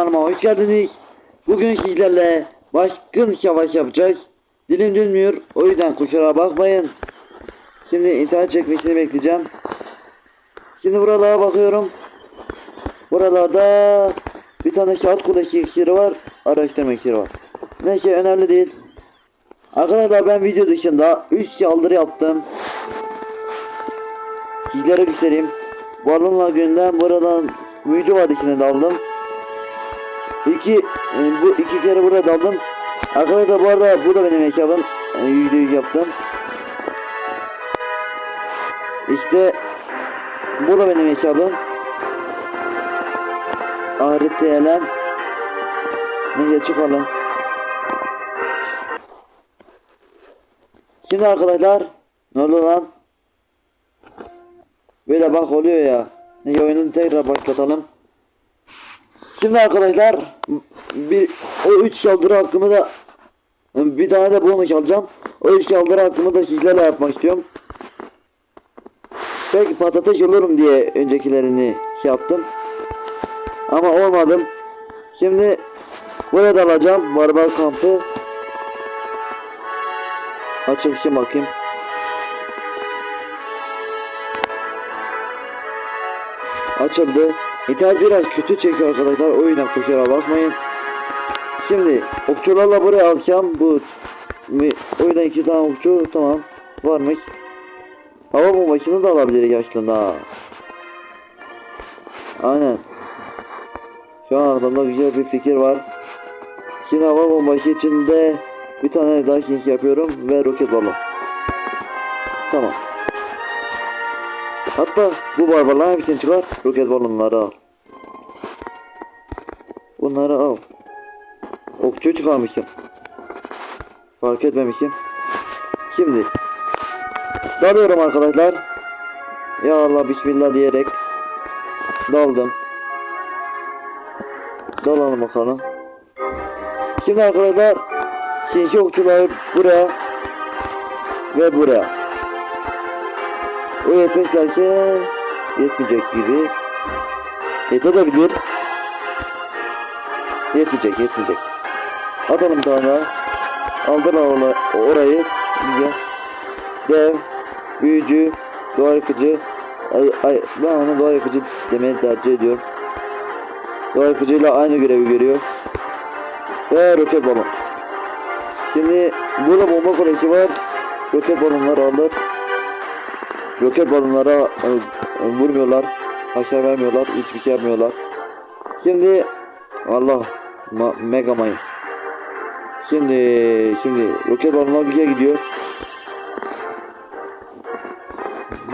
kanalıma hoş geldiniz. Bugün sizlerle baskın savaş yapacağız. Dilim dönmüyor o yüzden kusura bakmayın. Şimdi internet çekmesini bekleyeceğim. Şimdi buralara bakıyorum. Buralarda bir tane saat kulesi iksiri var. Araştırma iksiri var. Neyse önemli değil. Arkadaşlar ben video dışında 3 saldırı yaptım. Sizlere göstereyim. Balonla günden buradan Büyücü Vadisi'ne daldım. İki, e, bu iki kere buraya daldım. Arkadaşlar bu arada bu da benim hesabım. E, yüzde yüz yaptım. İşte bu da benim hesabım. Ahret Elen. Neyse çıkalım. Şimdi arkadaşlar ne oldu lan? Böyle bak oluyor ya. Neyse oyunu tekrar başlatalım. Şimdi arkadaşlar bir o üç saldırı hakkımı da bir tane de bonus alacağım. O üç saldırı hakkımı da sizlerle yapmak istiyorum. Belki patates olurum diye öncekilerini şey yaptım. Ama olmadım. Şimdi burada alacağım barbar kampı. Açıp şey bakayım. Açıldı. İnternet biraz kötü çekiyor arkadaşlar. O yüzden kusura bakmayın. Şimdi okçularla buraya alacağım. Bu o yüzden iki tane okçu tamam varmış. Hava bombasını da alabiliriz aslında. Aynen. Şu an aklımda güzel bir fikir var. Şimdi hava bombası içinde bir tane daha şey yapıyorum ve roket balon. Tamam. Hatta bu barbarların hepsini çıkar. Roket balonları al. Bunları al. Okçu çıkarmışım. Fark etmemişim. Şimdi dalıyorum arkadaşlar. Ya Allah bismillah diyerek daldım. Dalalım bakalım. Şimdi arkadaşlar sinsi okçuları buraya ve buraya. O yetmezlerse yetmeyecek gibi. Yetebilir. Yetmeyecek, yetmeyecek. Atalım tane. Aldılar ona, orayı. Güzel. Dev, büyücü, duvar yıkıcı. Ay, ay, ben ona duvar yıkıcı demeyi tercih ediyorum. Duvar yıkıcıyla aynı görevi görüyor. Ve roket balon. Şimdi burada bomba kulesi var. Roket balonları alır. Roket balonlara e, e, vurmuyorlar. Hasar vermiyorlar. Hiçbir şey yapmıyorlar. Şimdi Allah ma, Mega Mine. Şimdi şimdi roket güzel gidiyor.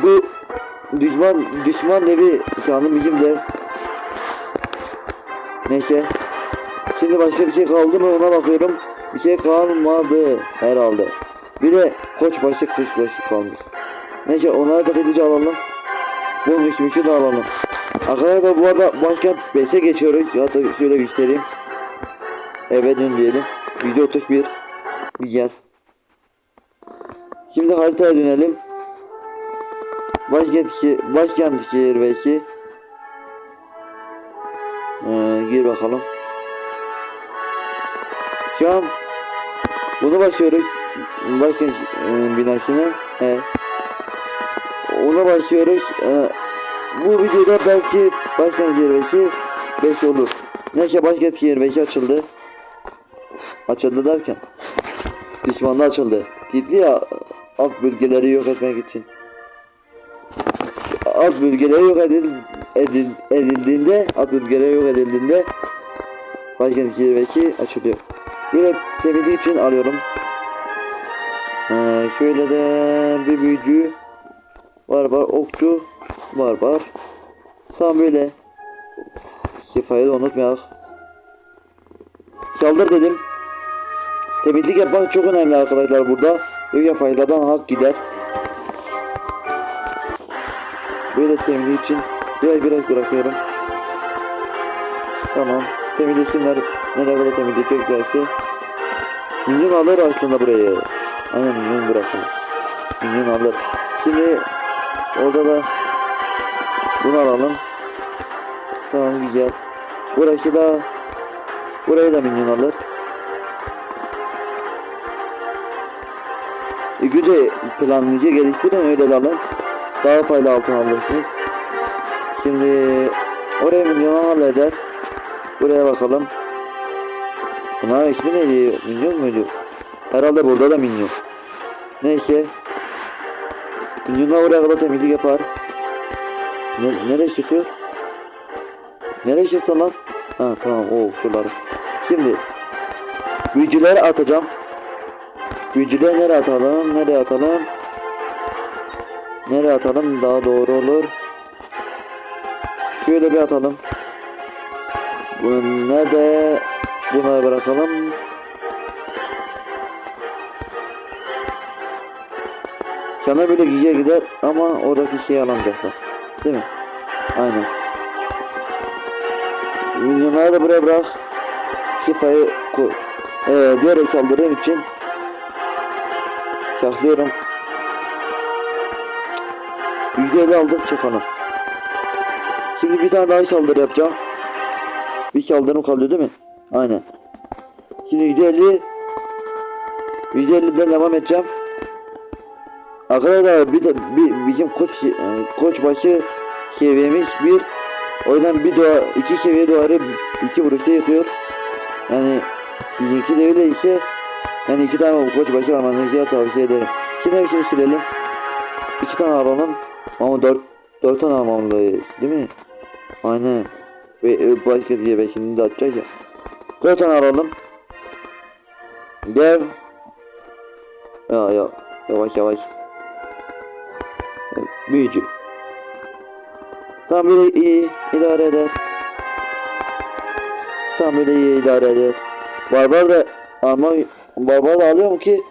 Bu düşman düşman devi sanırım bizim dev. Neyse. Şimdi başka bir şey kaldı mı ona bakıyorum. Bir şey kalmadı herhalde. Bir de koç başı kış başı kalmış. Neyse onları da hızlıca alalım. Bu düşmüşü de alalım. Arkadaşlar bu arada başkent 5'e geçiyoruz. Hatta şöyle göstereyim. Evet dön diyelim. Video 31. Bir gel. Şimdi haritaya dönelim. Başkent, başkent şehir ve iki. Ee, gir bakalım. Şu an bunu başlıyoruz. Başkent e, binasına. He. Ona başlıyoruz. Ee, bu videoda belki başkent zirvesi 5 olur. Neyse başkent zirvesi açıldı. Açıldı derken düşmanlı açıldı. Gitti ya alt bölgeleri yok etmek için. Alt bölgeleri yok edil, edil, edildiğinde alt bölgeleri yok edildiğinde başkent zirvesi açılıyor. Böyle temizlik için alıyorum. Ee, şöyle de bir büyücü var okçu var. Tam böyle. Şifayı da unutmayalım. Saldır dedim. Temizlik yapmak çok önemli arkadaşlar burada. Yoksa faydadan hak gider. Böyle temizlik için biraz biraz bırakıyorum. Tamam. Temizlesinler. Nereye kadar temizleyeceklerse. Minyon alır aslında burayı. Aynen minyon bırakın. Minyon alır. Şimdi orada da bunu alalım. Tamam güzel. Burası da Burayı da minyon alır. Önce planınızı geliştirin öyle de alın. Daha fayda altın alırsınız. Şimdi oraya milyon halleder. Buraya bakalım. Bunlar ismi neydi? Minyon muydu? Herhalde burada da minyon. Neyse. Minyonlar oraya kadar temizlik yapar. Ne, nereye çıkıyor? Nereye çıktı lan? Ha tamam o şuraları. Şimdi büyücüleri atacağım. Büyücüleri nereye atalım? Nereye atalım? Nereye atalım daha doğru olur. Şöyle bir atalım. Bunu nerede? Buna bırakalım. Sana böyle giye gider ama oradaki şeyi alamayacaklar. Değil mi? Aynen. Milyonları da buraya bırak. Şifayı koy. Ee, diğer saldırım için şahlıyorum. %50 aldık çıkalım. Şimdi bir tane daha saldırı yapacağım. Bir saldırım kalıyor değil mi? Aynen. Şimdi %50 %50'den devam edeceğim. Arkadaşlar bir de bir, bizim koç koçbaşı seviyemiz bir o yüzden bir doğa iki seviye duvarı iki vuruşta yıkıyor. Yani sizinki de öyle ise yani iki tane koçbaşı almanızı tavsiye ederim. Şimdi hepsini silelim. İki tane alalım. Ama dört, dört tane almalıyız değil mi? Aynen. Ve e, başka diye beşini de atacak ya. Dört tane alalım. Dev. Ya ya. Yavaş yavaş. Büyücü. Tam böyle iyi idare eder. Tam böyle iyi idare eder. Barbar da ama barbar da alıyor mu ki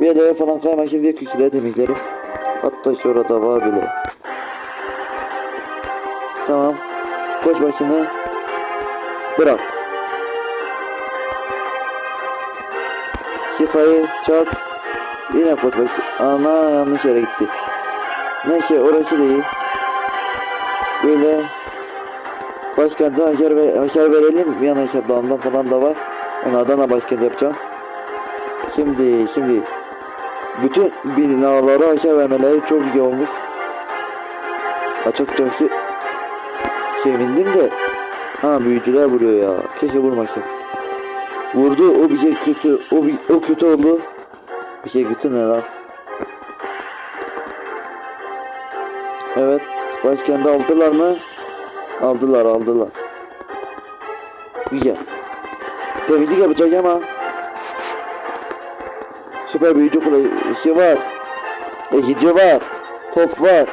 bir yerlere falan kaymasın diye küçükleri temizlerim. Hatta şurada var bile. Tamam. Koç başını bırak. Şifayı çak. Yine koç başı. Ana yanlış yere gitti. Neyse orası değil. Böyle başkente haşer, ve, haşer verelim. Bir yana hesaplarından falan da var. Onlardan da başkent yapacağım. Şimdi şimdi bütün binalara haşer vermeleri çok iyi olmuş. Açıkçası sevindim de ha büyücüler vuruyor ya. Keşke vurmasın. Vurdu o bir şey kötü. O, bir, o kötü oldu. Bir şey kötü ne lan? Evet. Başkenti aldılar mı? Aldılar aldılar. Güzel. Temizlik yapacak ama Süper büyücü kulesi var. Ekici var. Top var.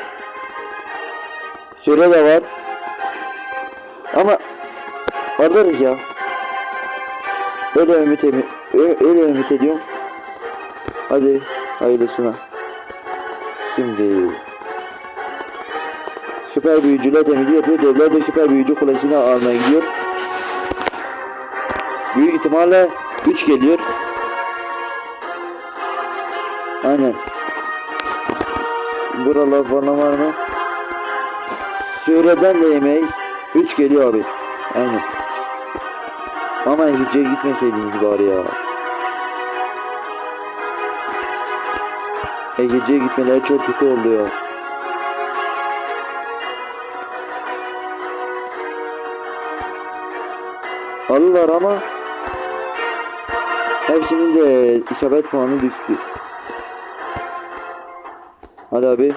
Şöyle de var. Ama alırız ya. Öyle ümit, öyle ümit ediyorum. Hadi hayırlısına. Şimdi Süper büyücüler temizliği yapıyor. Devler de süper büyücü kulesini almaya gidiyor. Büyük ihtimalle 3 geliyor. Aynen. Buralar falan var mı? Şöhreden de yemeyiz. 3 geliyor abi. Aynen. Ama gideceğe gitmeseydiniz bari ya. Egeci'ye gitmeleri çok kötü oldu ya. Alırlar ama hepsinin de isabet puanı düştü. Hadi abi.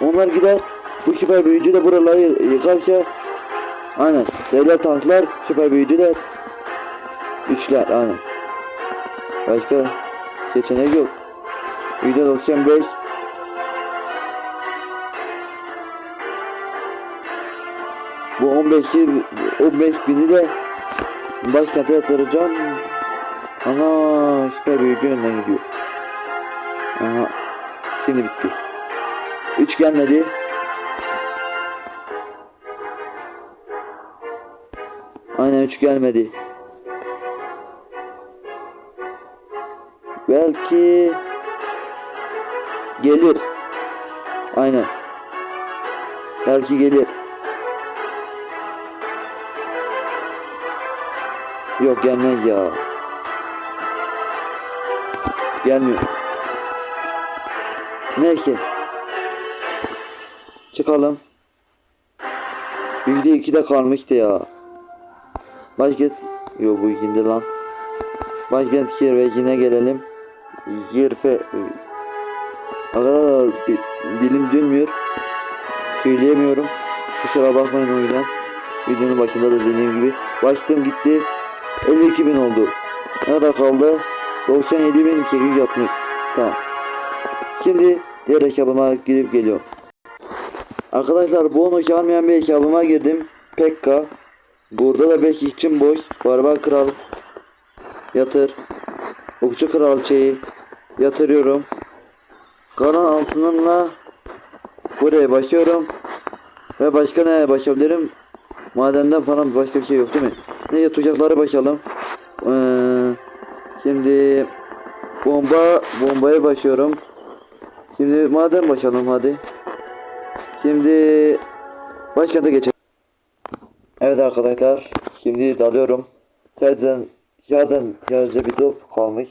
Onlar gider. Bu süper büyücü de buraları yıkarsa Aynen. Devlet tanklar, süper büyücüler. Üçler aynen. Başka seçenek yok. Video 95 Bu 15'i 15 bini de başkente yatıracağım. Ana süper büyücü önden gidiyor. Aha. Şimdi bitti. 3 gelmedi. Aynen 3 gelmedi. Belki gelir. Aynen. Belki gelir. Yok gelmez ya. Gelmiyor. Neyse. Çıkalım. Yüzde iki de kalmıştı ya. Başkent. Yok bu ikindi lan. Başkent Kirveci'ne gelelim. Yerfe. Arkadaşlar dilim dönmüyor. Söyleyemiyorum. Kusura bakmayın o yüzden. Videonun başında da dediğim gibi. Başladım gitti. 52 bin oldu. Ne kadar kaldı? 97 bin 860. Tamam. Şimdi diğer hesabıma gidip geliyorum. Arkadaşlar bonus almayan bir hesabıma girdim. Pekka. Burada da 5 için boş. Barbar kral. Yatır. Okçu kralçeyi yatırıyorum. Karan altınımla buraya başlıyorum. Ve başka ne başlayabilirim? Madenden falan başka bir şey yok değil mi? Neyse tuzakları başlayalım. Ee, şimdi bomba bombaya başlıyorum. Şimdi maden başlayalım hadi. Şimdi başkente geçelim. Evet arkadaşlar şimdi dalıyorum. Zaten zaten sadece bir top kalmış.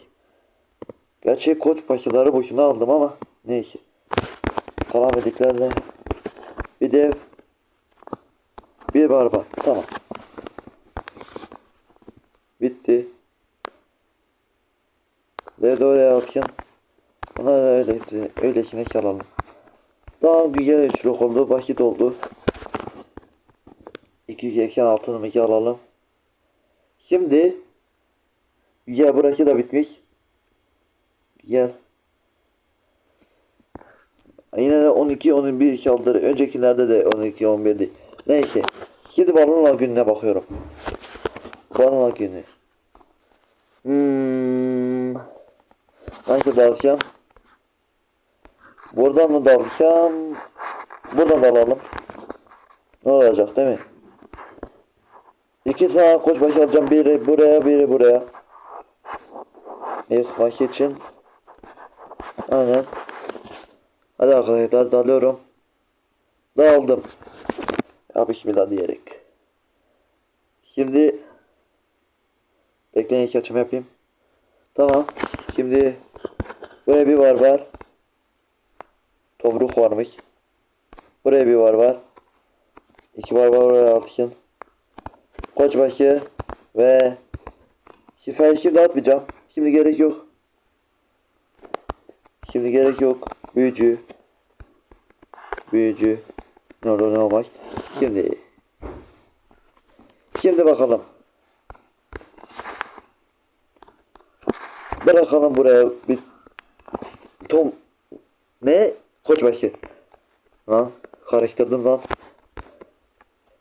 Gerçi koç paşaları boşuna aldım ama neyse. Karamediklerle bir dev bir barba tamam. Bitti. Ve de oraya alırken ona da öyle öylesine çalalım. Daha güzel üçlük oldu, basit oldu. 280 altınımızı alalım. Şimdi ya burası da bitmiş. Gel. Yine de 12 11 saldırı. Öncekilerde de 12 11'di. Neyse. Şimdi balonla gününe bakıyorum. Balonla günü. Hmm. Nasıl dalacağım? Buradan mı dalacağım? Buradan dalalım. Ne olacak değil mi? İki tane koç başı alacağım. Biri buraya, biri buraya. İlk maç için. Aynen. Hadi arkadaşlar dalıyorum. Daldım. Ya bismillah diyerek. Şimdi bekleyin iş açımı yapayım. Tamam. Şimdi buraya bir var var. Tomruk varmış. Buraya bir var var. İki var var oraya atışın. Koçbaşı ve şifayı şimdi atmayacağım. Şimdi gerek yok. Şimdi gerek yok. Büyücü. Büyücü. Ne olur ne olmaz. Şimdi. Şimdi bakalım. Bırakalım buraya bir Tom ne? Koçbaşı. Lan karıştırdım lan.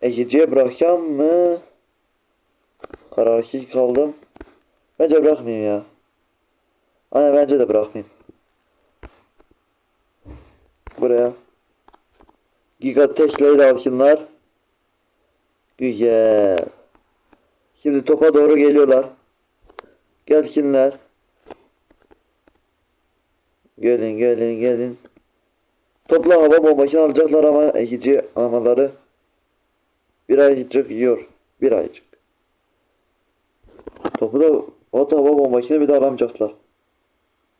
Eciciye bırakacağım mı? Kararsız kaldım. Bence bırakmayayım ya. Aynen bence de bırakmayayım. Buraya. Giga Tesla'yı da alsınlar. Güzel. Şimdi topa doğru geliyorlar. Gelsinler. Gelin gelin gelin. Topla hava bombasını alacaklar ama ekici almaları bir aycık yiyor. Bir aycık. Topu da o hava bombasını bir de alamayacaklar.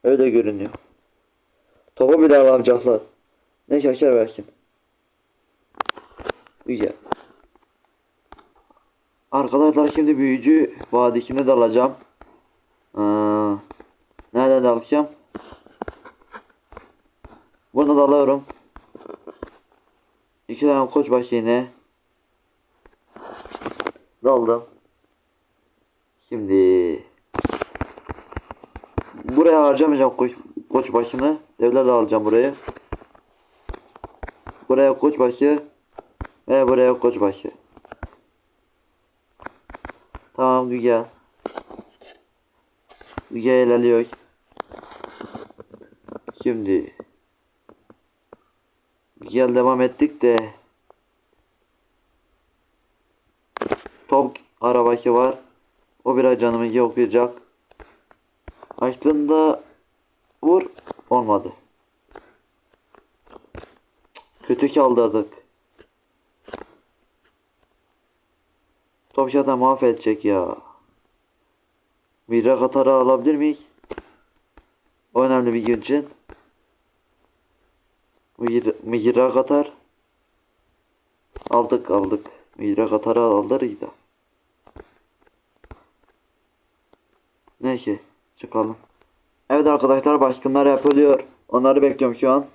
Öyle görünüyor. Topu bir de alamayacaklar. Ne şaşar versin. Güzel. Arkadaşlar şimdi büyücü vadisine dalacağım. Ee, nereden dalacağım? Burada dalıyorum. İki tane koç başı yine. Daldım. Şimdi buraya harcamayacağım koç, koç başını. Devlerle alacağım buraya. Buraya koç başı ve buraya koç başı. Tamam güzel. Güzel ilerliyor. Şimdi güzel devam ettik de top arabası var. O biraz canımızı okuyacak. Aslında vur olmadı. Kötü kaldırdık. Top zaten mahvedecek ya. Mira Katar'ı alabilir miyiz? O önemli bir gün için. Mira, Mira Katar. Aldık aldık. Mira Katar'ı alırız da. Neyse çıkalım. Evet arkadaşlar başkanlar yapılıyor. Onları bekliyorum şu an.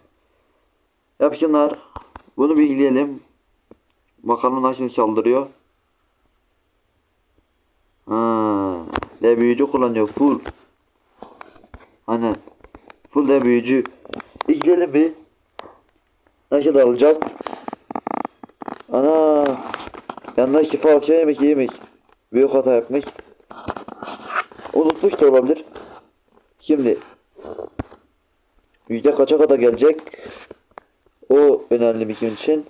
Yapsınlar. Bunu bilgileyelim. Bakalım nasıl saldırıyor. Ha, büyücü kullanıyor full. Aynen. Full de büyücü. İlgilenelim bir. Nasıl alacak? Ana. Yanına şifa şey yemiş yemiş. Büyük hata yapmış. Unutmuş da olabilir. Şimdi. Yüzde kaça kadar gelecek? O önemli gün için.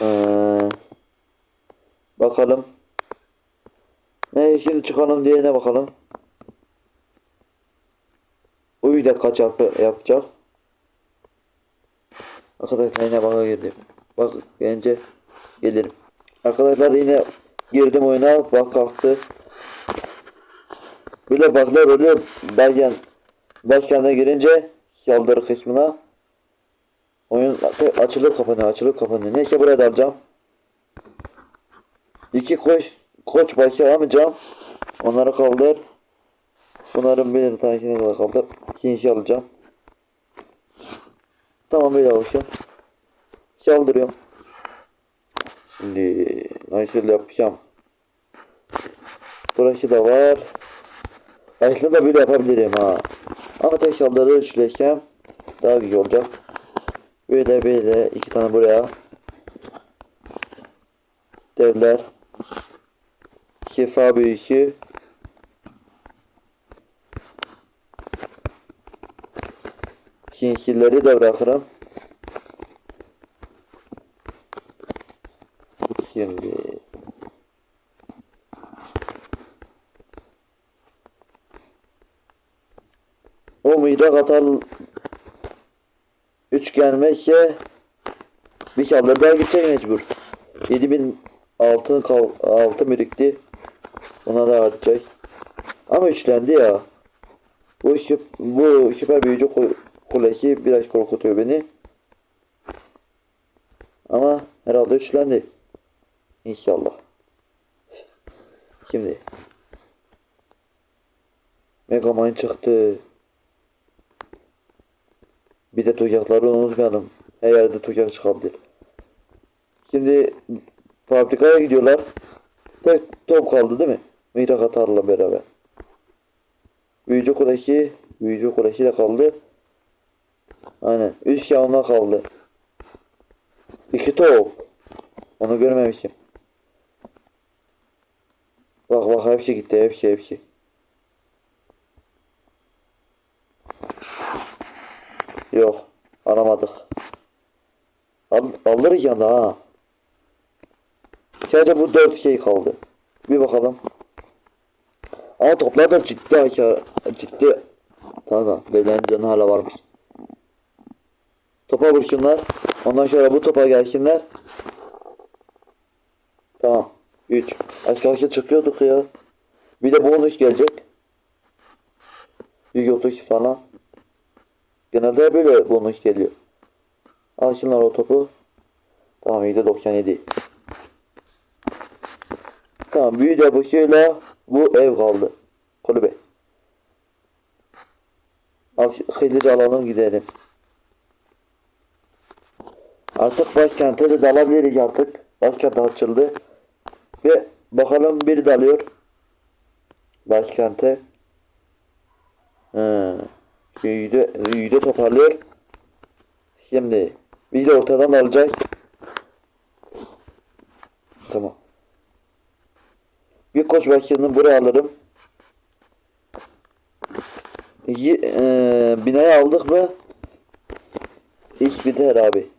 Ee, bakalım. Ne şimdi çıkalım diye ne bakalım. O yüzde kaç yap yapacak? Arkadaşlar yine baka girdim. Bak gelince gelirim. Arkadaşlar yine girdim oyuna bak kalktı. Böyle baklar oluyor bazen başkana girince saldırı kısmına oyun açılıp kapanıyor açılıp kapanıyor. Neyse buraya dalacağım. İki koç koç başı almayacağım. Onları kaldır. Bunların bir tanesini kadar kaldır. İkinci alacağım. Tamam böyle olsun. Saldırıyorum. Şimdi nasıl yapacağım? Burası da var. Aslında böyle yapabilirim ha. Ama tek saldırı üçleşsem daha güzel olacak. Böyle böyle iki tane buraya. Devler. Şifa büyüsü. Kinsilleri de bırakırım. Şimdi o mıyrak atar üç gelmezse bir saldırı daha gidecek mecbur. 7000 altın kal altın birikti. Ona da atacak. Ama üçlendi ya. Bu bu süper büyücü ku- kulesi biraz korkutuyor beni. Ama herhalde üçlendi. İnşallah. Şimdi. Mega Man çıktı. Bir de tuzakları unutmayalım. Her yerde tuzak çıkabilir. Şimdi fabrikaya gidiyorlar. Tek top kaldı değil mi? Mihrak Atar'la beraber. Büyücü Kureşi, Büyücü Kureşi de kaldı. Aynen. Üç yağına kaldı. İki top. Onu görmemişim. Bak bak hepsi gitti hepsi hepsi. Yok. Aramadık. Al, alırız yanında ha. Sadece bu dört şey kaldı. Bir bakalım. Ama toplar da ciddi aşağı ciddi. Tamam beylerin canı hala varmış. Topa vursunlar. Ondan sonra bu topa gelsinler. Tamam. 3. Aşağı çıkıyorduk ya. Bir de bonus gelecek. 130 falan. Genelde böyle bonus geliyor. Alsınlar o topu. Tamam iyi de 97. Tamam büyü de başıyla bu ev kaldı. Kulübe. Al, hızlıca alalım gidelim. Artık başkente de dalabiliriz artık. Başkent açıldı. Ve bakalım biri dalıyor. Başkente. He. Yüzde, yüzde toparlıyor. Şimdi bir de ortadan alacak. Tamam. Bir koç başkanını buraya alırım. Y e, binayı aldık mı? İş biter abi.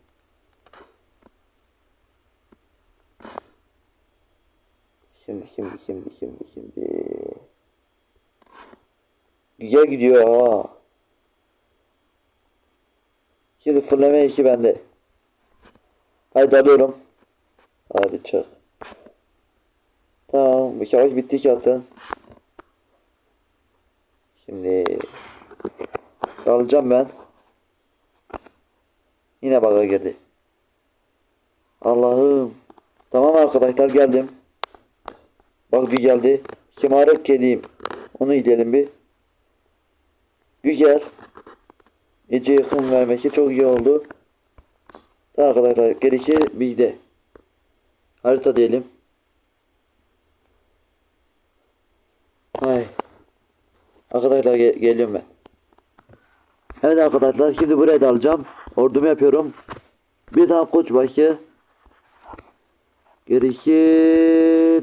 Şimdi şimdi şimdi şimdi şimdi. Güzel gidiyor ha. Şimdi fırlama işi bende. Haydi alıyorum. Hadi çık. Tamam. Bu savaş bitti ki zaten. Şimdi alacağım ben. Yine baga girdi. Allah'ım. Tamam arkadaşlar geldim. Bak bir geldi. Şımarık kediyim. Onu gidelim bir. Güzel. Gece yakın vermesi çok iyi oldu. Arkadaşlar gerisi bizde. Harita diyelim. Ay. Arkadaşlar ge- geliyorum ben. Evet arkadaşlar şimdi buraya da alacağım. Ordumu yapıyorum. Bir tane koçbaşı. Gerisi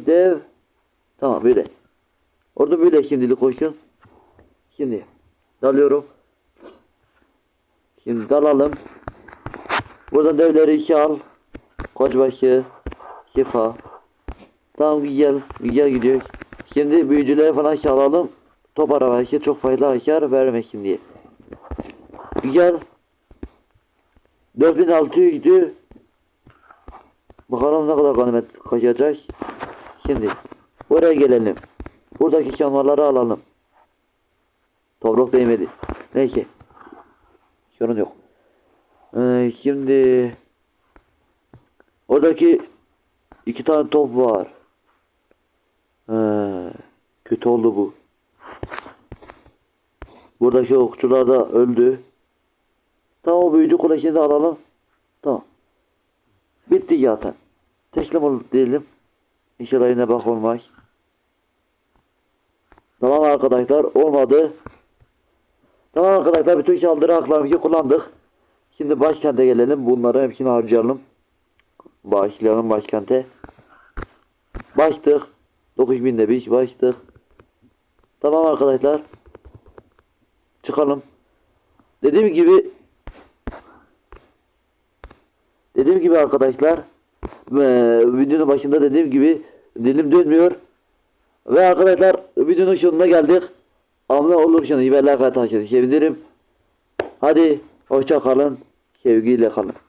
dev. Tamam böyle. Ordu böyle şimdilik koşun. Şimdi dalıyorum. Şimdi dalalım. Burada devleri işe al. Koçbaşı. Şifa. Tamam güzel. Güzel gidiyor. Şimdi büyücüleri falan işe alalım. Top araba işi çok faydalı açar vermesin diye. Güzel. 4600 gidiyor. Bakalım ne kadar ganimet kaçacak. Şimdi buraya gelelim. Buradaki şanlarları alalım. Toprak değmedi. Neyse. Sorun yok. Ee, şimdi oradaki iki tane top var. Ee, kötü oldu bu. Buradaki okçular da öldü. Tamam o büyücü kulesini de alalım. Tamam. Bitti zaten. Teslim ol diyelim. İnşallah yine bak olmaz. Tamam arkadaşlar olmadı. Tamam arkadaşlar bütün saldırı haklarımızı kullandık. Şimdi başkente gelelim. Bunları hepsini harcayalım. Başlayalım başkente. Baştık. 9000'de bir baştık. Tamam arkadaşlar. Çıkalım. Dediğim gibi Dediğim gibi arkadaşlar videonun başında dediğim gibi dilim dönmüyor. Ve arkadaşlar videonun sonuna geldik. Abone olursanız ve like atarsanız sevinirim. Hadi hoşça kalın. Sevgiyle kalın.